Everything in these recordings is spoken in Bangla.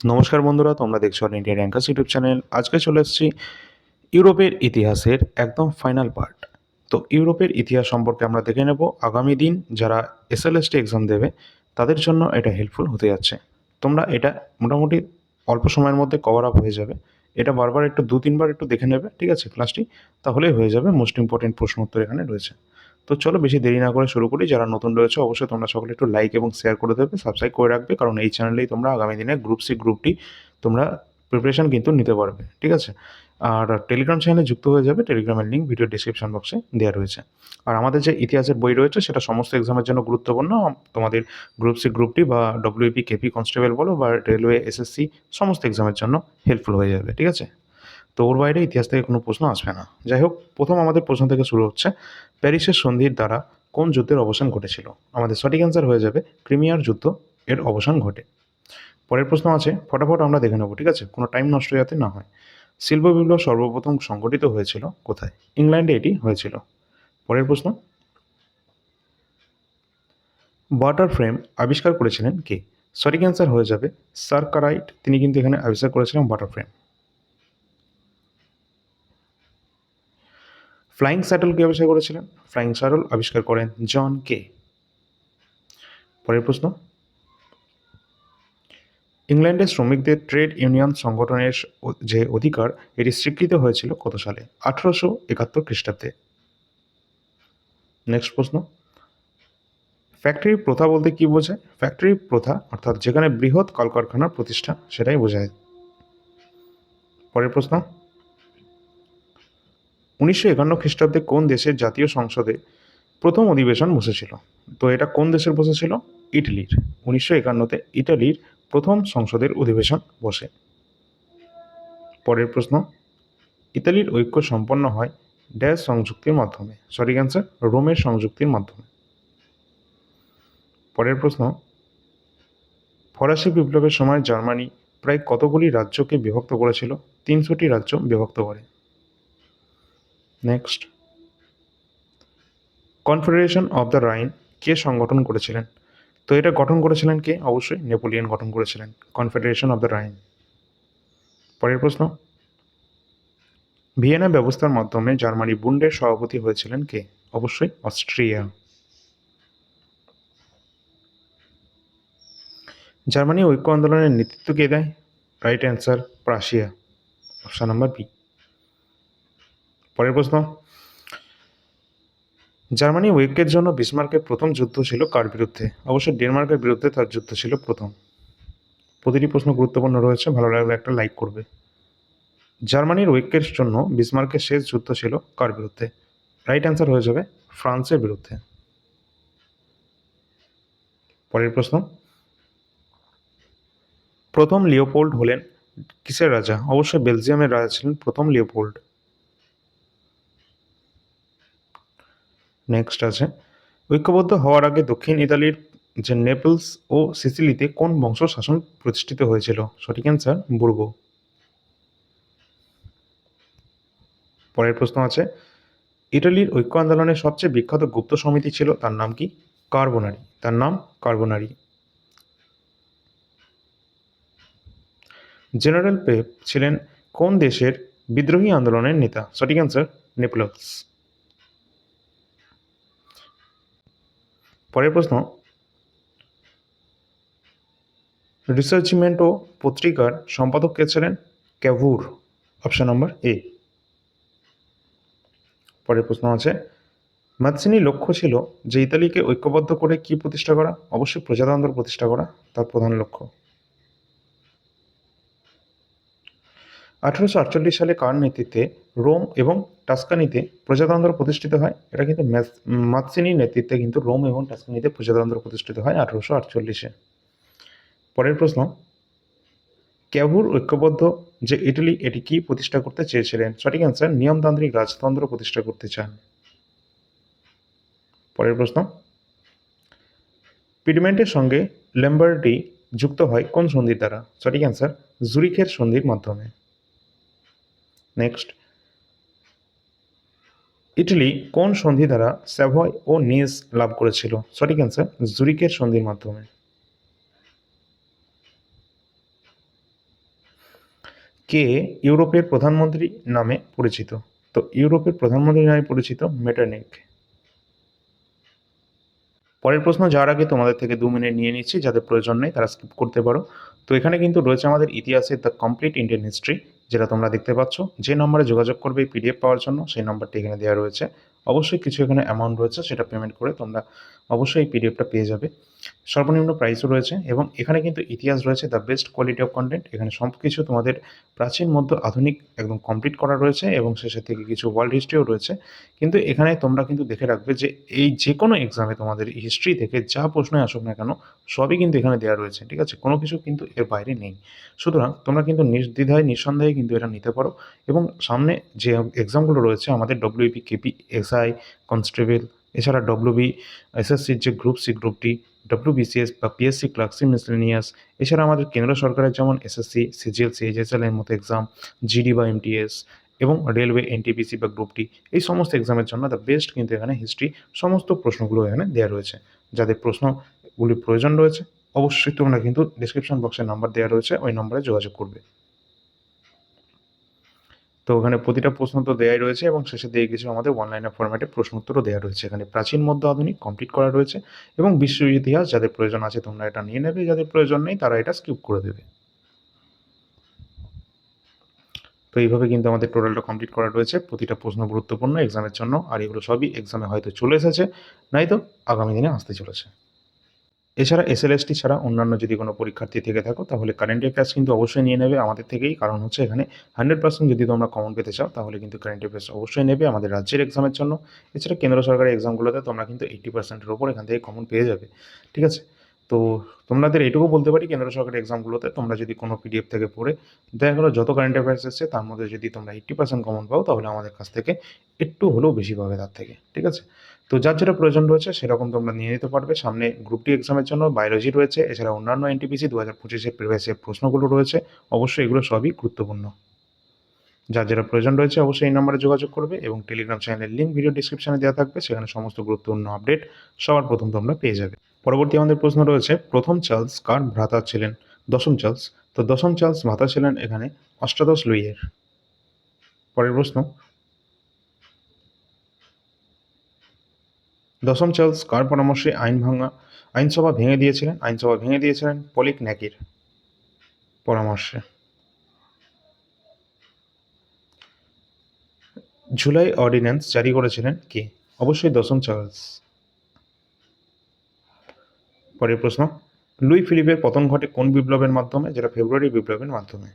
নমস্কার বন্ধুরা, তোমরা দেখছ অল ইন্ডিয়া ইউটিউব চ্যানেল আজকে চলে এসেছি ইউরোপের ইতিহাসের একদম ফাইনাল পার্ট তো ইউরোপের ইতিহাস সম্পর্কে আমরা দেখে নেব। আগামী দিন যারা এসএলএসটি এক্সাম দেবে, তাদের জন্য এটা হেল্পফুল হতে যাচ্ছে। তোমরা এটা মোটামুটি অল্প সময়ের মধ্যে কভার আপ হয়ে যাবে। এটা বারবার একটু দু তিনবার একটু দেখে নেবে, ঠিক আছে ক্লাসটি তাহলেই হয়ে যাবে। মোস্ট ইম্পর্টেন্ট প্রশ্ন উত্তর এখানে রয়েছে। তো চলো বেশি দেরি না করে শুরু করি। যারা নতুন রয়েছে, অবশ্যই তোমরা সকলে একটু লাইক এবং শেয়ার করে দেবে সাবস্ক্রাইব করে রাখবে, কারণ এই চ্যানেলেই তোমরা আগামী দিনে গ্রুপ সি গ্রুপটি তোমরা প্রিপারেশন কিন্তু নিতে পারবে, ঠিক আছে? আর টেলিগ্রাম চ্যানেলে যুক্ত হয়ে যাবে টেলিগ্রামের লিঙ্ক ভিডিও ডিসক্রিপশন বক্সে দেওয়া রয়েছে। আর আমাদের যে ইতিহাসের বই রয়েছে, সেটা সমস্ত এক্সামের জন্য গুরুত্বপূর্ণ। তোমাদের গ্রুপ সি গ্রুপটি বা ডব্লিউপি কেপি কনস্টেবল বলো বা রেলওয়ে এসএসসি সমস্ত এক্সামের জন্য হেল্পফুল হয়ে যাবে, ঠিক আছে? তো ওর বাইরে ইতিহাস থেকে কোনো প্রশ্ন আসবে না। যাই হোক প্রথম আমাদের প্রশ্ন থেকে শুরু হচ্ছে, প্যারিসের সন্ধির দ্বারা কোন যুদ্ধের অবসান ঘটেছিল? আমাদের সঠিক অ্যান্সার হয়ে যাবে, ক্রিমিয়ার যুদ্ধ এর অবসান ঘটে। পরের প্রশ্ন আছে, ফটাফট আমরা দেখে নেব, ঠিক আছে? কোনো টাইম নষ্ট যাতে না হয়। শিল্প বিপ্লব সর্বপ্রথম সংগঠিত হয়েছিল কোথায়? ইংল্যান্ডে এটি হয়েছিল। পরের প্রশ্ন ওয়াটার ফ্রেম আবিষ্কার করেছিলেন কে? সঠিক অ্যান্সার হয়ে যাবে সার্কারাইট তিনি কিন্তু এখানে আবিষ্কার করেছিলেন ওয়াটার ফ্রেম ফ্লাইং স্যাটল কে আবিষ্কার করেছিলেন? ফ্লাইং স্যাটল আবিষ্কার করেন জন কে। পরের প্রশ্ন। ইংল্যান্ডের শ্রমিকদের ট্রেড ইউনিয়ন সংগঠনের যে অধিকার, এটি স্বীকৃত হয়েছিল কত সালে? আঠারোশো একাত্তর খ্রিস্টাব্দে। নেক্সট প্রশ্ন। ফ্যাক্টরি প্রথা বলতে কি বোঝায়? ফ্যাক্টরি প্রথা, অর্থাৎ যেখানে বৃহৎ কলকারখানার প্রতিষ্ঠা, সেটাই বোঝায়। পরের প্রশ্ন। উনিশশো একান্ন খ্রিস্টাব্দে কোন দেশের জাতীয় সংসদে প্রথম অধিবেশন বসেছিল? তো এটা কোন দেশের বসেছিল? ইটালির। উনিশশো একান্নতে ইটালির প্রথম সংসদের অধিবেশন বসে। পরের প্রশ্ন, ইতালির ঐক্য সম্পন্ন হয় ড্যাশ সংযুক্তির মাধ্যমে। সরি অ্যান্সার, রোমের সংযুক্তির মাধ্যমে। পরের প্রশ্ন, ফরাসি বিপ্লবের সময় জার্মানি প্রায় কতগুলি রাজ্যকে বিভক্ত করেছিল? তিনশোটি রাজ্য বিভক্ত করে। Next confederation of the Rhine কে সংগঠন করেছিলেন? তো এটা গঠন করেছিলেন কে? অবশ্যই নেপোলিয়ন গঠন করেছিলেন। কনফেডারেশন অফ দ্য রাইন পরের প্রশ্ন। ভিয়েনা ব্যবস্থার মাধ্যমে জার্মানি বুন্ডের সভাপতি হয়েছিলেন কে? অবশ্যই অস্ট্রিয়া। জার্মানি ঐক্য আন্দোলনের নেতৃত্ব কে দেয়? Right answer Prussia option number B পরের প্রশ্ন। জার্মানি উইকের জন্য বিসমার্কের প্রথম যুদ্ধ ছিল কার বিরুদ্ধে? অবশ্য ডেনমার্কের বিরুদ্ধে তার যুদ্ধ ছিল প্রথম। প্রতিটি প্রশ্ন গুরুত্বপূর্ণ রয়েছে, ভালো লাগলে একটা লাইক করবে। জার্মানির ঐক্যের জন্য বিসমার্কের শেষ যুদ্ধ ছিল কার বিরুদ্ধে? রাইট অ্যান্সার হয়ে যাবে ফ্রান্সের বিরুদ্ধে। পরের প্রশ্ন। প্রথম লিওপোল্ড হলেন কিসের রাজা? অবশ্যই বেলজিয়ামের রাজা ছিলেন প্রথম লিওপোল্ড। নেক্সট আছে। ঐক্যবদ্ধ হওয়ার আগে দক্ষিণ ইতালির যে নেপলস ও সিসিলিতে কোন বংশ শাসন প্রতিষ্ঠিত হয়েছিল? সঠিক অ্যান্সার বুর্গো। পরের প্রশ্ন আছে। ইটালির ঐক্য আন্দোলনের সবচেয়ে বিখ্যাত গুপ্ত সমিতি ছিল, তার নাম কি? কার্বোনারি। তার নাম কার্বোনারি। জেনারেল পেপ ছিলেন কোন দেশের বিদ্রোহী আন্দোলনের নেতা? সঠিক অ্যান্সার নেপলস। পরের প্রশ্ন, রিসার্চিমেন্টো পত্রিকার সম্পাদক কে ছিলেন? Cavour, option number A. পরের প্রশ্ন আছে ম্যাথসিনির লক্ষ্য ছিল যে ইতালিকে ঐক্যবদ্ধ করে কি প্রতিষ্ঠা করা? অবশ্যই প্রজাতন্ত্র প্রতিষ্ঠা করা, তার প্রধান লক্ষ্য। আঠারোশো আটচল্লিশ সালে কার নেতৃত্বে রোম এবং টাস্কানিতে প্রজাতন্ত্র প্রতিষ্ঠিত হয়? এটা কিন্তু মাতসিনির নেতৃত্বে কিন্তু রোম এবং টাস্কানিতে প্রজাতন্ত্র প্রতিষ্ঠিত হয় আঠারোশো আটচল্লিশে। পরের প্রশ্ন, ক্যাভুর ঐক্যবদ্ধ যে ইটালি, এটি কি প্রতিষ্ঠা করতে চেয়েছিলেন? সঠিক অ্যান্সার নিয়মতান্ত্রিক রাজতন্ত্র প্রতিষ্ঠা করতে চান। পরের প্রশ্ন, পিডমেন্টের সঙ্গে ল্যাম্বার্টি যুক্ত হয় কোন সন্ধির দ্বারা? সঠিক অ্যান্সার জুরিখের সন্ধির মাধ্যমে। নেক্সট ইটালি কোন সন্ধি দ্বারা স্যাভয় ও নিস লাভ করেছিল? সঠিক অ্যান্সার জুরিকের সন্ধির মাধ্যমে। কে ইউরোপের প্রধানমন্ত্রী নামে পরিচিত? তো ইউরোপের প্রধানমন্ত্রী নামে পরিচিত মেটারনিক পরের প্রশ্ন যাওয়ার আগে তোমাদের থেকে দু মিনিট নিয়ে নিচ্ছি, যাদের প্রয়োজন নেই তারা স্কিপ করতে পারো। তো এখানে কিন্তু রয়েছে আমাদের ইতিহাসের দ্য কমপ্লিট ইন্ডিয়ান হিস্ট্রি যেটা তোমরা দেখতে পাচ্ছ, যে নম্বরে যোগাযোগ করবে এই পিডিএফ পাওয়ার জন্য, সেই নম্বরটি এখানে দেওয়া রয়েছে। অবশ্যই কিছু এখানে অ্যামাউন্ট রয়েছে, সেটা পেমেন্ট করে তোমরা অবশ্যই পিডিএফটা পেয়ে যাবে। সর্বনিম্ন প্রাইসও রয়েছে এবং এখানে কিন্তু ইতিহাস রয়েছে the best quality of content এখানে সব কিছু তোমাদের প্রাচীন, মধ্য, আধুনিক একদম কমপ্লিট করা রয়েছে এবং শেষের থেকে কিছু ওয়ার্ল্ড হিস্ট্রিও রয়েছে। কিন্তু এখানে তোমরা কিন্তু দেখে রাখবে যে এই যে কোনো এক্সামে তোমাদের হিস্ট্রি থেকে যা প্রশ্নই আসুক না কেন, সবই কিন্তু এখানে দেওয়া রয়েছে, ঠিক আছে? কোনো কিছু কিন্তু এর বাইরে নেই। সুতরাং তোমরা কিন্তু নির্দ্বিধায়, নিঃসন্দেহে কিন্তু এটা নিতে পারো এবং সামনে যে এক্সামগুলো রয়েছে, আমাদের ডব্লিউপি কেপি এসআই, কনস্টেবল, এছাড়া ডব্লিউবি এসএসসির যে group C group D WBCS বা পিএসসি ক্লার্কসি মিসলেনিয়াস এছাড়া আমাদের কেন্দ্র সরকারের যেমন এসএসসি সিজিএল সিএইচএসএল এর মতো এক্সাম জিডি বা এমটিএস এবং রেলওয়ে এনটিপিসি বা গ্রুপ ডি এই সমস্ত এক্সামের জন্য দ্য বেস্ট কিন্তু এখানে হিস্ট্রি সমস্ত প্রশ্নগুলো এখানে দেওয়া রয়েছে। যাদের প্রশ্নগুলির প্রয়োজন রয়েছে, অবশ্যই তোমরা কিন্তু ডিসক্রিপশন বক্সের নাম্বার দেওয়া রয়েছে, ওই নম্বরে যোগাযোগ করবে। তো ওখানে প্রতিটা প্রশ্ন তো দেওয়াই রয়েছে এবং শেষে দিয়ে কিছু আমাদের অনলাইনের ফরম্যাটে প্রশ্ন উত্তরও দেওয়া রয়েছে। এখানে প্রাচীন, মধ্য, আধুনিক কমপ্লিট করা রয়েছে এবং বিশ্ব ইতিহাস যাদের প্রয়োজন আছে তোমরা এটা নিয়ে নেবে, যাদের প্রয়োজন নেই তারা এটা স্কিপ করে দেবে। তো এইভাবে কিন্তু আমাদের টোটালটা কমপ্লিট করা রয়েছে। প্রতিটা প্রশ্ন গুরুত্বপূর্ণ এক্সামের জন্য, আর এগুলো সবই এক্সামে হয়তো চলে এসেছে নাই তো আগামী দিনে আসতে চলেছে। এছাড়া এসএলএসটি ছাড়া অন্যান্য যদি কোনো পরীক্ষার্থী থেকে থাকো, তাহলে কারেন্ট অ্যাফেয়ার্স কিন্তু অবশ্যই নিয়ে নেবে আমাদের থেকেই। কারণ হচ্ছে এখানে হান্ড্রেড পার্সেন্ট যদি তোমরা কমন পেতে চাও, তাহলে কিন্তু কারেন্ট অ্যাফেয়ার্স অবশ্যই নেবে আমাদের রাজ্যের এক্সামের জন্য। এছাড়া কেন্দ্র সরকারের এক্সামগুলোতে তোমরা কিন্তু এইটি পার্সেন্টের ওপর এখান থেকে কমন পেয়ে যাবে। ঠিক আছে? তো তোমাদের এইটুকু বলতে পারি কেন্দ্র সরকারের এক্সামগুলোতে তোমরা যদি কোনো পিডিএফ থেকে পড়ে, দেখা গেলো যত কারেন্ট অ্যাফেয়ার্স এসছে তার মধ্যে যদি তোমরা এইট্টি পার্সেন্ট কমন পাও, তাহলে আমাদের কাছ থেকে একটু হলেও বেশি পাবে তার থেকে, ঠিক আছে? তো যার যেটা প্রয়োজন রয়েছে সেরকম তোমরা নিয়ে নিতে পারবে। সামনে গ্রুপ ডি এক্সামের জন্য বায়োলজি রয়েছে, এছাড়া অন্যান্য এনটিপিসি দু হাজার পঁচিশের প্রিভিয়াসের প্রশ্নগুলো রয়েছে, অবশ্যই এগুলো সবই গুরুত্বপূর্ণ। যার যেটা প্রয়োজন রয়েছে অবশ্যই এই নম্বরে যোগাযোগ করবে এবং টেলিগ্রাম চ্যানেলের লিঙ্ক ভিডিও ডিসক্রিপশানে দেওয়া থাকবে, সেখানে সমস্ত গুরুত্বপূর্ণ আপডেট সবার প্রথম তোমরা পেয়ে যাবে। পরবর্তী আমাদের প্রশ্ন রয়েছে, প্রথম চার্লস কার ভ্রাতা ছিলেন? দশম চার্লস, তো দশম চার্লস ভ্রাতা ছিলেন এখানে অষ্টাদশ লুইয়ের। পরের প্রশ্ন। দশম চার্লস কার পরামর্শে আইন ভাঙা, আইনসভা ভেঙে দিয়েছিলেন? আইনসভা ভেঙে দিয়েছিলেন পলিক ন্যাকির পরামর্শে। জুলাই অর্ডিন্যান্স জারি করেছিলেন কে? অবশ্যই দশম চার্লস। পরের প্রশ্ন, লুই ফিলিপের পতন ঘটে কোন বিপ্লবের মাধ্যমে? যেটা ফেব্রুয়ারি বিপ্লবের মাধ্যমে।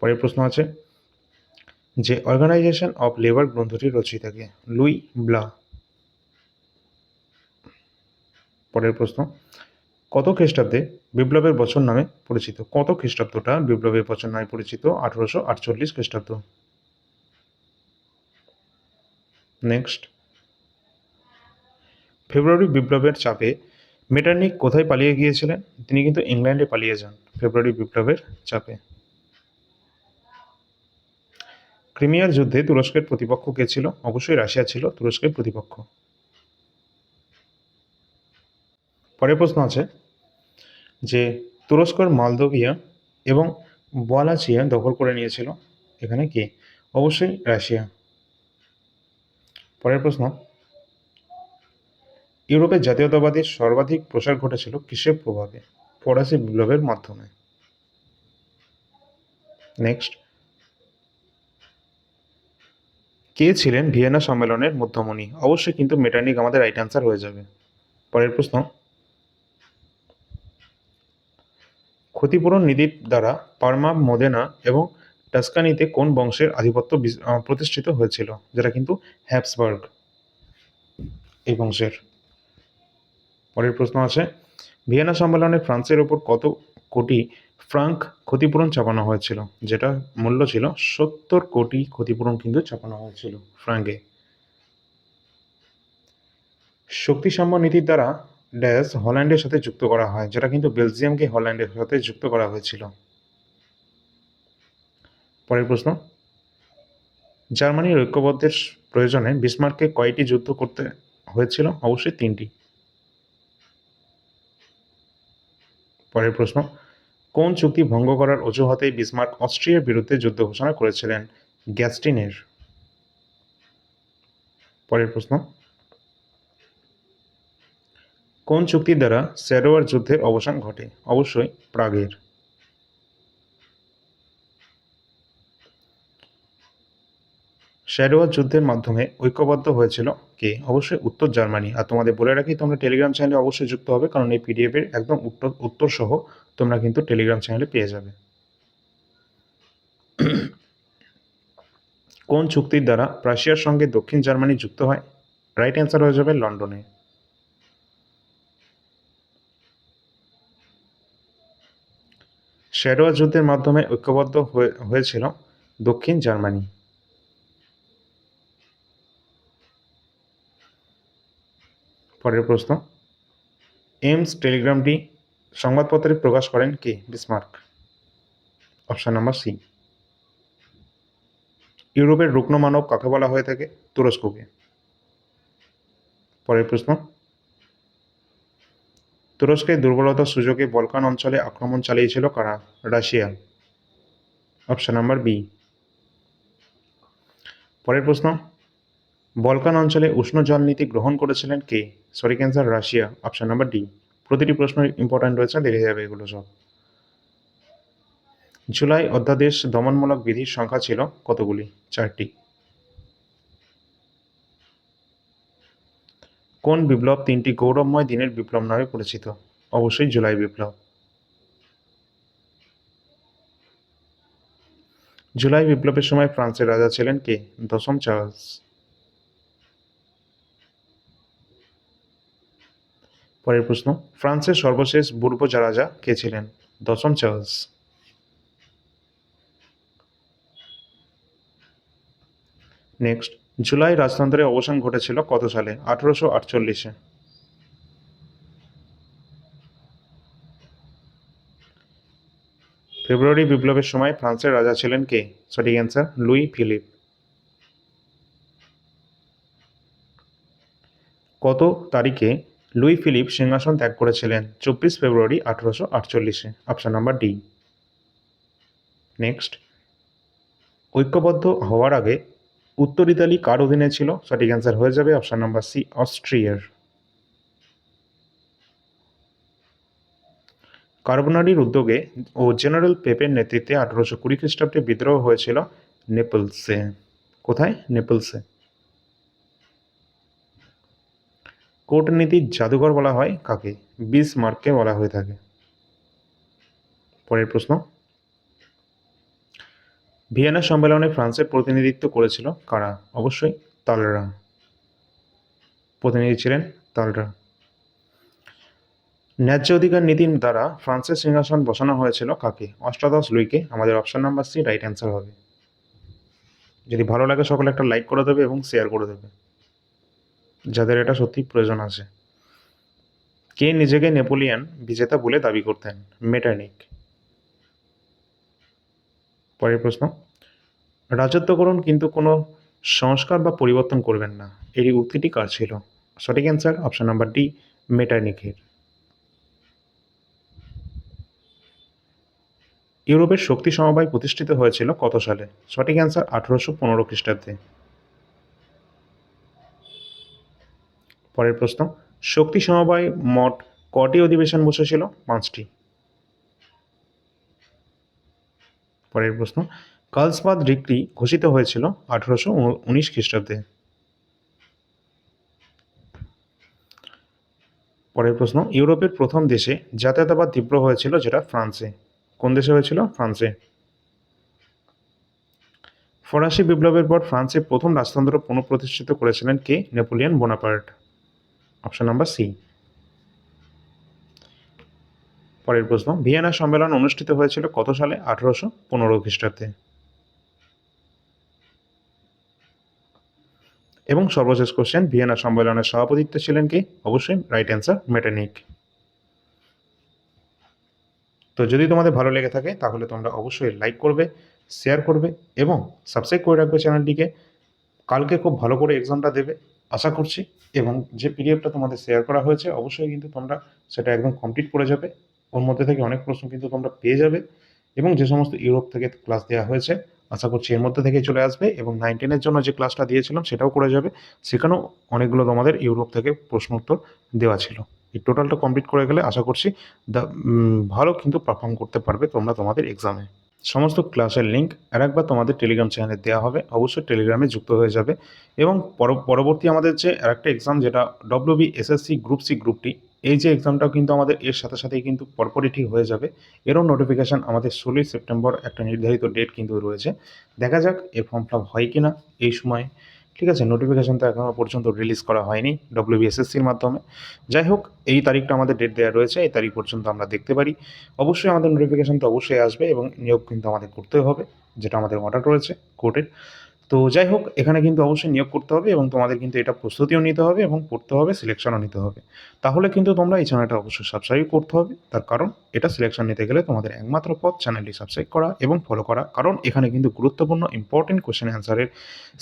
পরের প্রশ্ন আছে, যে অর্গানাইজেশন অফ লেবার গ্রন্থটি রচিতাকে লুই ব্লা। পরের প্রশ্ন, কত খ্রিস্টাব্দে বিপ্লবের বছর নামে পরিচিত? কত খ্রিস্টাব্দটা বিপ্লবের বছর নামে পরিচিত? আঠারোশো আটচল্লিশ খ্রিস্টাব্দ। নেক্সট। ফেব্রুয়ারি বিপ্লবের চাপে মেটার্নিক কোথায় পালিয়ে গিয়েছিলেন? তিনি কিন্তু ইংল্যান্ডে পালিয়ে যান ফেব্রুয়ারি বিপ্লবের চাপে। ক্রিমিয়ার যুদ্ধে তুরস্কের প্রতিপক্ষ কে ছিল? অবশ্যই রাশিয়া ছিল, তুরস্কের প্রতিপক্ষ। পরের প্রশ্ন আছে যে, তুরস্কর মালদোভিয়া এবং ওয়ালাচিয়া দখল করে নিয়েছিল, এখানে কে? অবশ্যই রাশিয়া। পরের প্রশ্ন ইউরোপের জাতীয়তাবাদের সর্বাধিক প্রসার ঘটেছিল কিসের প্রভাবে? ফরাসি বিপ্লবের মাধ্যমে। নেক্সট কে ছিলেন ভিয়েনা সম্মেলনের মধ্যমণি? অবশ্যই কিন্তু মেটানিক, আমাদের রাইট অ্যান্সার হয়ে যাবে। পরের প্রশ্ন। ক্ষতিপূরণ নীতির দ্বারা পারমা, মোদেনা এবং টাস্কানিতে কোন বংশের আধিপত্য প্রতিষ্ঠিত হয়েছিল? যেটা কিন্তু হ্যাপসবার্গ এই বংশের। পরের প্রশ্ন আছে, ভিয়েনা সম্মেলনে ফ্রান্সের ওপর কত কোটি ফ্রাঙ্ক ক্ষতিপূরণ চাপানো হয়েছিল? যেটা মূল্য ছিল সত্তর কোটি ক্ষতিপূরণ কিন্তু চাপানো হয়েছিল ফ্রাঙ্কে। শক্তি সাম্য নীতির দ্বারা ড্যাশ হল্যান্ডের সাথে যুক্ত করা হয়, যেটা কিন্তু বেলজিয়ামকে হল্যান্ডের সাথে যুক্ত করা হয়েছিল। পরের প্রশ্ন, জার্মানির ঐক্যবদ্ধের প্রয়োজনে বিসমার্ককে কয়টি যুদ্ধ করতে হয়েছিল? অবশ্যই তিনটি। পরের প্রশ্ন, কোন চুক্তি ভঙ্গ করার অজুহাতে বিসমার্ক অস্ট্রিয়ার বিরুদ্ধে যুদ্ধ ঘোষণা করেছিলেন গ্যাস্টিনের? পরের প্রশ্ন, কোন চুক্তির দ্বারা স্যারোয়ার যুদ্ধের অবসান ঘটে? অবশ্যই প্রাগের। শ্যাডোয়ার যুদ্ধের মাধ্যমে ঐক্যবদ্ধ হয়েছিল কে? অবশ্যই উত্তর জার্মানি। আর তোমাদের বলে রাখি, তোমরা টেলিগ্রাম চ্যানেলে অবশ্যই যুক্ত হবে, কারণ এই পিডিএফ এর একদম উত্তর উত্তর সহ তোমরা কিন্তু টেলিগ্রাম চ্যানেলে পেয়ে যাবে। কোন চুক্তির দ্বারা রাশিয়ার সঙ্গে দক্ষিণ জার্মানি যুক্ত হয়? রাইট অ্যান্সার হয়ে যাবে লন্ডনে শ্যাডোয়া যুদ্ধের মাধ্যমে ঐক্যবদ্ধ হয়ে- হয়েছিল দক্ষিণ জার্মানি। পরের প্রশ্ন। এমস টেলিগ্রামটি সংবাদপত্রে প্রকাশ করেন কে? বিসমার্ক। Option number C. ইউরোপের রুগ্ন মানব কাকে বলা হয়ে থাকে? তুরস্ককে। পরের প্রশ্ন। তুরস্কের দুর্বলতার সুযোগে বলকান অঞ্চলে আক্রমণ চালিয়েছিল কারা? রাশিয়া। Option number B. পরের প্রশ্ন। বলকান অঞ্চলে উষ্ণ জল নীতি গ্রহণ করেছিলেন কে? Sorry, cancer, Russia. Option number D. প্রতিটি প্রশ্ন ইম্পর্ট্যান্ট রয়েছে দেখে যাবে এগুলো সব। জুলাই অধ্যাদেশ দমনমূলক বিধির সংখ্যা ছিল কতগুলি? চারটি। কোন বিপ্লব তিনটি গৌরবময় দিনের বিপ্লব নামে পরিচিত? অবশ্যই জুলাই বিপ্লব। জুলাই বিপ্লবের সময় ফ্রান্সের রাজা ছিলেন কে? দশম চার্লস। পরের প্রশ্ন, ফ্রান্সের সর্বশেষ পূর্ব রাজা কে ছিলেন? দশম চার্লস। নেক্সট, জুলাই রাজতন্ত্রের অবসান ঘটেছিল কত সালে? আঠারোশো আটচল্লিশে। ফেব্রুয়ারি বিপ্লবের সময় ফ্রান্সের রাজা ছিলেন কে? সঠিক অ্যান্সার, লুই ফিলিপ। কত তারিখে লুই ফিলিপ সিংহাসন ত্যাগ করেছিলেন চব্বিশ ফেব্রুয়ারি আঠারোশো আটচল্লিশে। অপশন নাম্বার ডি নেক্সট ঐক্যবদ্ধ হওয়ার আগে উত্তর ইতালি কার অধীনে ছিল? সঠিক অ্যান্সার হয়ে যাবে অপশন নাম্বার সি অস্ট্রিয়ার। কার্বোনারির উদ্যোগে ও জেনারেল পেপের নেতৃত্বে আঠারোশো কুড়ি খ্রিস্টাব্দে বিদ্রোহ হয়েছিল নেপলসে। কোথায়? নেপলসে। কূটনীতির জাদুঘর বলা হয়, কাকে? বিস মার্ককে বলা হয়ে থাকে। পরের প্রশ্ন। ভিয়েনা সম্মেলনে ফ্রান্সের প্রতিনিধিত্ব করেছিল কারা? অবশ্যই তালরা। প্রতিনিধি ছিলেন তালরা। ন্যায্য অধিকার নীতির দ্বারা ফ্রান্সের সিংহাসন বসানো হয়েছিল কাকে? অষ্টাদশ লুইকে। আমাদের option number C, right answer হবে। যদি ভালো লাগে, সকলে একটা লাইক করে দেবে এবং শেয়ার করে দেবে। যাদের এটা সত্যি প্রয়োজন আছে। কে নিজেকে নেপোলিয়ান বিজেতা বলে দাবি করতেন? মেটার্নিক পরের প্রশ্ন। রাজত্বকরণ কিন্তু কোনো সংস্কার বা পরিবর্তন করবেন না। এই উক্তিটি কার ছিল? সঠিক অ্যান্সার অপশন নাম্বার ডি মেটার্নিকের ইউরোপের শক্তি সমবায় প্রতিষ্ঠিত হয়েছিল কত সালে? সঠিক অ্যান্সার আঠারোশো পনেরো খ্রিস্টাব্দে। পরের প্রশ্ন, শক্তি সমবায় মোট কটি অধিবেশন বসেছিল? পাঁচটি। পরের প্রশ্ন কার্লসবাদ ডিক্রি ঘোষিত হয়েছিল আঠারোশো উনিশ খ্রিস্টাব্দে। পরের প্রশ্ন, ইউরোপের প্রথম দেশে জাতীয়তাবাদ তীব্র হয়েছিল যেটা ফ্রান্সে। কোন দেশে হয়েছিল? ফ্রান্সে। ফরাসি বিপ্লবের পর ফ্রান্সে প্রথম রাজতন্ত্র পুনঃপ্রতিষ্ঠিত করেছিলেন কে? Napoleon Bonaparte. Option number C পরের প্রশ্ন, ভিয়েনা সম্মেলন অনুষ্ঠিত হয়েছিল কত সালে? আঠারোশো পনেরো খ্রিস্টাব্দে। এবং সর্বশেষ কোশ্চেন ভিয়েনা সম্মেলনের সভাপতিত্ব ছিলেন কি? অবশ্যই রাইট অ্যান্সার মেটানিক তো যদি তোমাদের ভালো লেগে থাকে, তাহলে তোমরা অবশ্যই লাইক করবে শেয়ার করবে এবং সাবস্ক্রাইব করে রাখবে চ্যানেলটিকে কালকে খুব ভালো করে এক্সামটা দেবে। আশা করছি এবং যে পিডিএফটা তোমাদের শেয়ার করা হয়েছে, অবশ্যই কিন্তু তোমরা সেটা একদম কমপ্লিট করে যাবে। ওর মধ্যে থেকে অনেক প্রশ্ন কিন্তু তোমরা পেয়ে যাবে এবং যে সমস্ত ইউরোপ থেকে ক্লাস দেওয়া হয়েছে, আশা করছি এর মধ্যে থেকেই চলে আসবে এবং নাইন টেনের জন্য যে ক্লাসটা দিয়েছিলাম সেটাও করে যাবে। সেখানেও অনেকগুলো তোমাদের ইউরোপ থেকে প্রশ্ন উত্তর দেওয়া ছিল। এই টোটালটা কমপ্লিট করে গেলে আশা করছি ভালো কিন্তু পারফর্ম করতে পারবে তোমরা তোমাদের এক্সামে সমস্ত ক্লাসের লিঙ্ক আর একবার তোমাদের টেলিগ্রাম চ্যানেলে দেওয়া হবে। অবশ্যই টেলিগ্রামে যুক্ত হয়ে যাবে। এবং পর- পরবর্তী আমাদের যে আর একটা এক্সাম যেটা W B SSC group C গ্রুপটি এই যে এক্সামটাও কিন্তু আমাদের এর সাথে সাথেই কিন্তু পরপরই ঠিক হয়ে যাবে। এরও নোটিফিকেশান আমাদের ষোলোই সেপ্টেম্বর একটা নির্ধারিত ডেট কিন্তু রয়েছে। দেখা যাক এ ফর্ম ফিল হয় কি না এই সময়। ঠিক আছে? নোটিফিকেশান তো এখনও পর্যন্ত রিলিজ করা হয়নি ডব্লিউবিএসএসসির মাধ্যমে। যাই হোক, এই তারিখটা আমাদের ডেট দেওয়া রয়েছে, এই তারিখ পর্যন্ত আমরা দেখতে পারি। অবশ্যই আমাদের নোটিফিকেশান তো অবশ্যই আসবে এবং নিয়োগ কিন্তু আমাদের করতে হবে, যেটা আমাদের অর্ডার রয়েছে কোর্টের তো যাই হোক, এখানে কিন্তু অবশ্যই নিয়োগ করতে হবে এবং তোমাদের কিন্তু এটা প্রস্তুতিও নিতে হবে এবং পড়তে হবে সিলেকশনও নিতে হবে। তাহলে কিন্তু তোমরা এই চ্যানেলটা অবশ্যই সাবস্ক্রাইব করতে হবে। তার কারণ, এটা সিলেকশন নিতে গেলে তোমাদের একমাত্র পথ চ্যানেলটি সাবস্ক্রাইব করা এবং ফলো করা। কারণ, এখানে কিন্তু গুরুত্বপূর্ণ ইম্পর্টেন্ট কোয়েশ্চেন অ্যান্সারের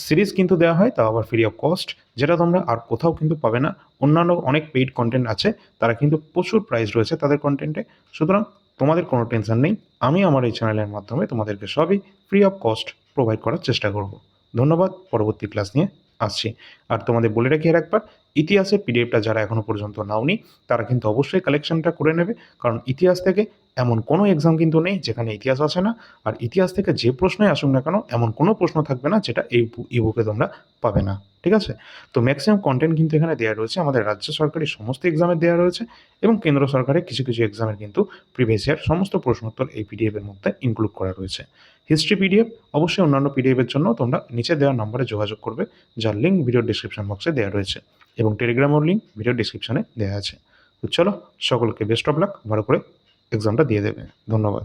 সিরিজ কিন্তু দেওয়া হয়, তাও আবার ফ্রি অফ কস্ট যেটা তোমরা আর কোথাও কিন্তু পাবে না। অন্যান্য অনেক পেইড কন্টেন্ট আছে, তারা কিন্তু প্রচুর প্রাইস রয়েছে তাদের কন্টেন্টে সুতরাং, তোমাদের কোনো টেনশন নেই। আমি আমার এই চ্যানেলের মাধ্যমে তোমাদেরকে সবই ফ্রি অফ কস্ট প্রোভাইড করার চেষ্টা করব। ধন্যবাদ, পরবর্তী ক্লাস নিয়ে আসছি। আর তোমাদের বলে রাখি আর একবার, ইতিহাসের পিডিএফটা যারা এখনও পর্যন্ত নাওনি, তারা কিন্তু অবশ্যই কালেকশনটা করে নেবে। কারণ ইতিহাস থেকে এমন কোনো এক্সাম কিন্তু নেই যেখানে ইতিহাস আসে না। আর ইতিহাস থেকে যে প্রশ্নই আসুক না কেন, এমন কোনো প্রশ্ন থাকবে না যেটা এই ইবুকে তোমরা পাবে না। ঠিক আছে? তো ম্যাক্সিমাম কন্টেন্ট কিন্তু এখানে দেওয়া রয়েছে। আমাদের রাজ্য সরকারি সমস্ত এক্সামের দেওয়া রয়েছে এবং কেন্দ্র সরকারের কিছু কিছু এক্সামের কিন্তু প্রিভিয়াস ইয়ার সমস্ত প্রশ্নোত্তর এই পিডিএফের মধ্যে ইনক্লুড করা রয়েছে। হিস্ট্রি পিডিএফ অবশ্যই অন্যান্য পিডিএফের জন্য তোমরা নিচে দেওয়া নম্বরে যোগাযোগ করবে, যার লিঙ্ক ভিডিও ডিসক্রিপশন বক্সে দেওয়া রয়েছে এবং টেলিগ্রামের লিঙ্ক ভিডিও ডিসক্রিপশনে দেওয়া আছে। তো চলো, সকলকে বেস্ট অফ লাক ভালো করে এক্সামটা দিয়ে দেবে। ধন্যবাদ।